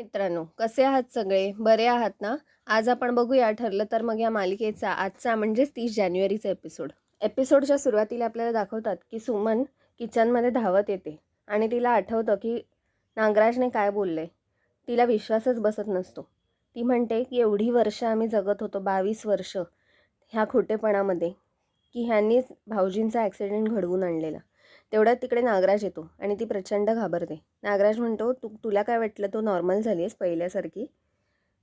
मित्रांनो कसे आहात सगळे? बरे आहात ना? आज आपण बघूया ठरलं तर मग या मालिकेचा आजचा म्हणजेच तीस जानेवारीचा एपिसोड एपिसोडच्या सुरुवातीला आपल्याला दाखवतात की सुमन किचनमध्ये धावत येते आणि तिला आठवतं की नागराजने काय बोलले तिला विश्वासच बसत नसतो. ती म्हणते की एवढी वर्ष आम्ही जगत होतो बावीस वर्ष ह्या खोटेपणामध्ये की ह्यांनीच भाऊजींचा ॲक्सिडेंट घडवून आणलेला. तेवढ्यात तिकडे नागराज येतो आणि ती प्रचंड घाबरते. नागराज म्हणतो तू तुला काय वाटलं तू नॉर्मल झाली आहेस पहिल्यासारखी?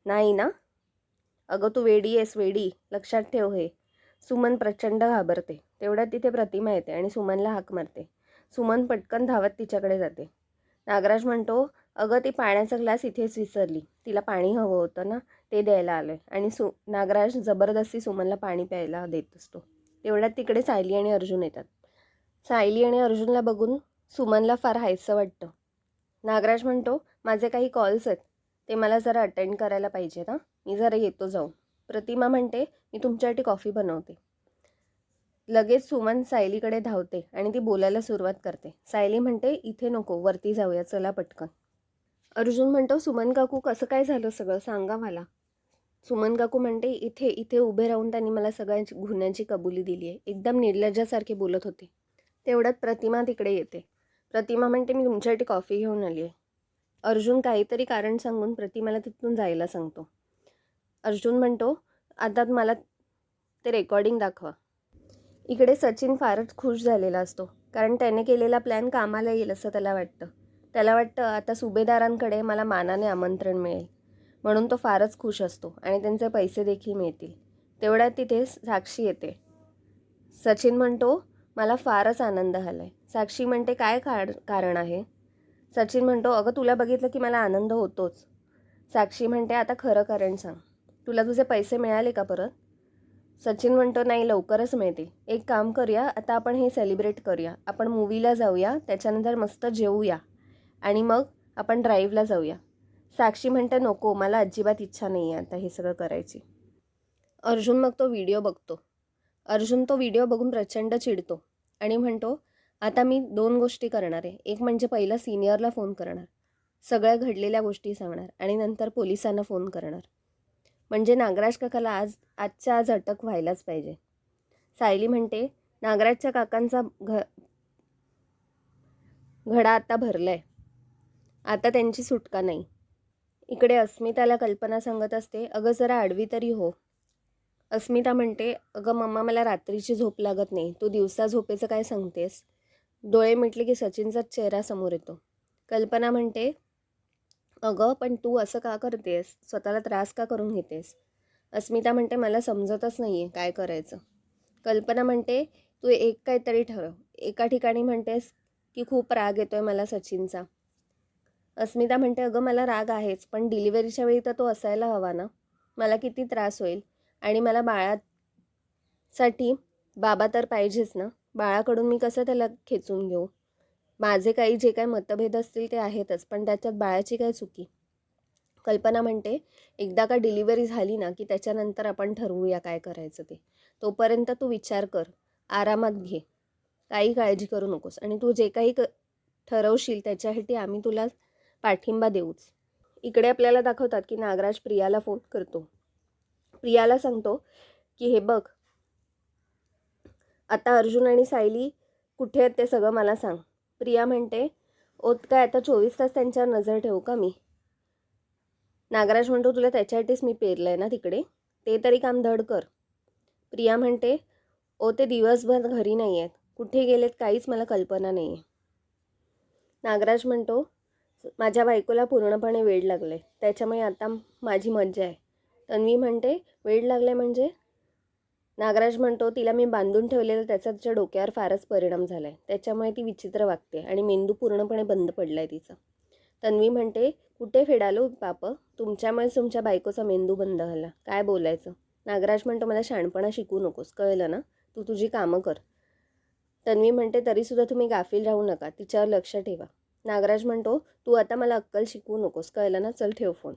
नाही ना. अगं तू वेडी आहेस वेडी. लक्षात ठेव हे. सुमन प्रचंड घाबरते. तेवढ्यात तिथे प्रतिमा येते आणि सुमनला हाक मारते. सुमन पटकन धावत तिच्याकडे जाते. नागराज म्हणतो अगं ती पाण्याचा ग्लास इथेच विसरली. तिला पाणी हवं होतं ना ते द्यायला आलं आहे आणि सु नागराज जबरदस्ती सुमनला पाणी प्यायला देत असतो. तेवढ्यात तिकडे सायली आणि अर्जुन येतात. सायली आणि अर्जुनला बघून सुमनला फार हायसं वाटतं. नागराज म्हणतो माझे काही कॉल्स आहेत ते मला जरा अटेंड करायला पाहिजे ना मी जरा येतो जाऊन. प्रतिमा म्हणते मी तुमच्यासाठी कॉफी बनवते. लगेच सुमन सायलीकडे धावते आणि ती बोलायला सुरुवात करते. सायली म्हणते इथे नको वरती जाऊया चला पटकन. अर्जुन म्हणतो सुमन काकू कसं काय झालं सगळं? सांगा मला. सुमन काकू म्हणते इथे इथे उभे राहून त्यांनी मला सगळ्यांची गुन्ह्याची कबुली दिली आहे एकदम निर्लज्जासारखे बोलत होते. तेवढ्यात प्रतिमा तिकडे येते. प्रतिमा म्हणते मी तुमच्यासाठी कॉफी घेऊन आली आहे. अर्जुन काहीतरी कारण सांगून प्रतिमाला तिथून जायला सांगतो. अर्जुन म्हणतो आता मला ते रेकॉर्डिंग दाखवा. इकडे सचिन फारच खुश झालेला असतो कारण त्याने केलेला प्लॅन कामाला येईल असं त्याला वाटतं. त्याला वाटतं आता सुभेदारांकडे मला मानाने आमंत्रण मिळेल. म्हणून तो फारच खुश असतो आणि त्यांचे पैसे देखील मिळतील. तेवढ्यात तिथे साक्षी येते. सचिन म्हणतो मला फारच आनंद झाला आहे साक्षी म्हणते काय कार कारण आहे? सचिन म्हणतो अगं तुला बघितलं की मला आनंद होतोच. साक्षी म्हणते आता खरं कारण सांग. तुला तुझे पैसे मिळाले का परत? सचिन म्हणतो नाही लवकरच मिळतील. एक काम करूया आता आपण हे सेलिब्रेट करूया. आपण मूवीला जाऊया त्याच्यानंतर मस्त जेवूया. आणि मग आपण ड्राईव्हला जाऊया. साक्षी म्हणते नको मला अजिबात इच्छा नाही आहे आता हे सगळं करायची. अर्जुन मग तो व्हिडिओ बघतो. अर्जुन तो व्हिडिओ बघून प्रचंड चिडतो. आणि म्हणतो आता मी दोन गोष्टी करणार आहे. एक म्हणजे पहिला सिनियरला फोन करणार. सगळ्या घडलेल्या गोष्टी सांगणार आणि नंतर पोलिसांना फोन करणार. म्हणजे नागराज काकाला आज आजच्या आज अटक व्हायलाच पाहिजे. सायली म्हणते नागराजच्या काकांचा घ घडा आता भरला आहे आता त्यांची सुटका नाही. इकडे अस्मिताला कल्पना सांगत असते अगं जरा आडवी तरी हो. अस्मिता म्हणते अगं मम्मा मला रात्रीची झोप लागत नाही. तू दिवसा झोपेचं काय सांगतेस? डोळे मिटले की सचिनचाच चेहरा समोर येतो. कल्पना म्हणते अगं पण तू असं का करतेस? स्वतःला त्रास का करून घेतेस? अस्मिता म्हणते मला समजतच नाही आहे काय करायचं. कल्पना म्हणते तू एक काहीतरी ठरव. एका ठिकाणी म्हणतेस की खूप राग येतोय मला सचिनचा. अस्मिता म्हणते अगं मला राग आहेच पण डिलिव्हरीच्या वेळी तर तो असायला हवा ना. मला किती त्रास होईल. आणि मला बाळासाठी बाबा तर पाहिजेच ना. बाळाकडून मी कसं त्याला खेचून घेऊ? माझे काही जे काही मतभेद असतील ते आहेतच पण त्याच्यात बाळाची काय चुकी? कल्पना म्हणते एकदा का डिलिव्हरी झाली ना की त्याच्यानंतर आपण ठरवूया काय करायचं ते. तोपर्यंत तू विचार कर आरामात घे. काही काळजी करू नकोस. आणि तू जे काही क ठरवशील त्याच्यासाठी आम्ही तुला पाठिंबा देऊच. इकडे आपल्याला दाखवतात की नागराज प्रियाला फोन करतो. प्रियाला सांगतो की हे बघ आता अर्जुन आणि सायली कुठे आहेत ते सगळं मला सांग. प्रिया म्हणते ओत काय आता चोवीस तास त्यांच्यावर नजर ठेवू का मी? नागराज म्हणतो तुला त्याच्यासाठीच मी पेरलं आहे ना तिकडे? ते तरी काम धड कर. प्रिया म्हणते ओ ते दिवसभर घरी नाही आहेत. कुठे गेलेत काहीच मला कल्पना नाही आहे नागराज म्हणतो माझ्या बायकोला पूर्णपणे वेळ लागले त्याच्यामुळे आता माझी मज्जा आहे. तन्वी म्हणते वेळ लागले म्हणजे? नागराज म्हणतो तिला मी बांधून ठेवलेलं त्याचा तिच्या डोक्यावर फारच परिणाम झाला आहे त्याच्यामुळे ती विचित्र वागते आणि मेंदू पूर्णपणे बंद पडला आहे तिचा. तन्वी म्हणते कुठे फेडालो पाप तुमच्यामुळेच तुमच्या बायकोचा मेंदू बंद झाला. काय बोलायचं? नागराज म्हणतो मला शहाणपणा शिकू नकोस. कळलं ना? तू तुझी कामं कर. तन्वी म्हणते तरीसुद्धा तुम्ही गाफील राहू नका. तिच्यावर लक्ष ठेवा. नागराज म्हणतो तू आता मला अक्कल शिकवू नकोस. कळलं ना? चल ठेव फोन.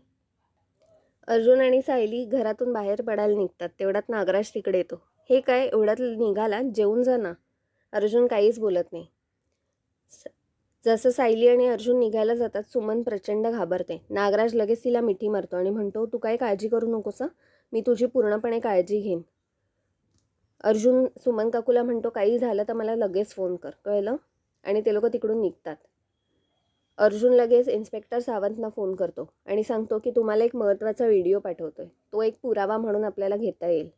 अर्जुन आणि सायली घरातून बाहेर पडायला निघतात. तेवढ्यात नागराज तिकडे येतो. हे काय? एवढ्यात निघाला जेवून जा ना. अर्जुन काहीच बोलत नाही. स जसं सायली आणि अर्जुन निघायला जातात सुमन प्रचंड घाबरते. नागराज लगेच तिला मिठी मारतो आणि म्हणतो तू काय काळजी करू नकोस मी तुझी पूर्णपणे काळजी घेईन. अर्जुन सुमन काकूला म्हणतो काही झालं तर मला लगेच फोन कर. कळलं? आणि ते लोक तिकडून निघतात. अर्जुन लगेच इन्स्पेक्टर सावंतना फोन करतो आणि सांगतो की तुम्हाला एक महत्त्वाचा व्हिडिओ पाठवतो आहे तो एक पुरावा म्हणून आपल्याला घेता येईल.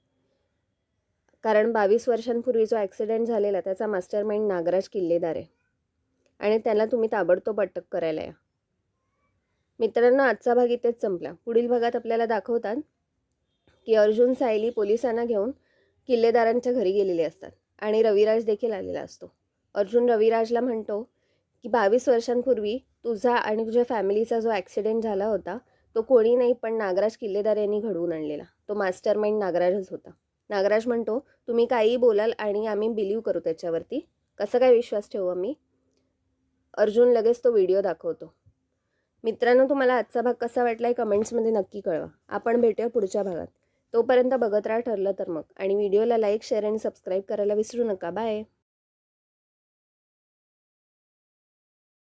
कारण बावीस वर्षांपूर्वी जो ॲक्सिडेंट झालेला त्याचा मास्टर माइंड नागराज किल्लेदार आहे. आणि त्याला तुम्ही ताबडतोब अटक करायला या. मित्रांनो आजचा भाग इथेच संपला. पुढील भागात आपल्याला दाखवतात की अर्जुन सायली पोलिसांना घेऊन किल्लेदारांच्या घरी गेलेले असतात आणि रविराज देखील आलेला असतो. अर्जुन रविराजला म्हणतो की बावीस वर्षांपूर्वी तुझा आणि तुझ्या फॅमिलीचा जो ॲक्सिडेंट झाला होता तो कोणी नाही पण नागराज किल्लेदार यांनी घडवून आणलेला. तो मास्टर माइंड नागराजच होता. नागराज म्हणतो तुम्ही काहीही बोलाल आणि आम्ही बिलीव करू त्याच्यावरती. कसं काय विश्वास ठेवू आम्ही? अर्जुन लगेच तो व्हिडिओ दाखवतो. मित्रांनो तुम्हाला आजचा भाग कसा वाटला आहे कमेंट्समध्ये नक्की कळवा. आपण भेटूया पुढच्या भागात. तोपर्यंत बघत राहा ठरलं तर मग. आणि व्हिडिओला लाईक शेअर आणि सबस्क्राईब करायला विसरू नका. बाय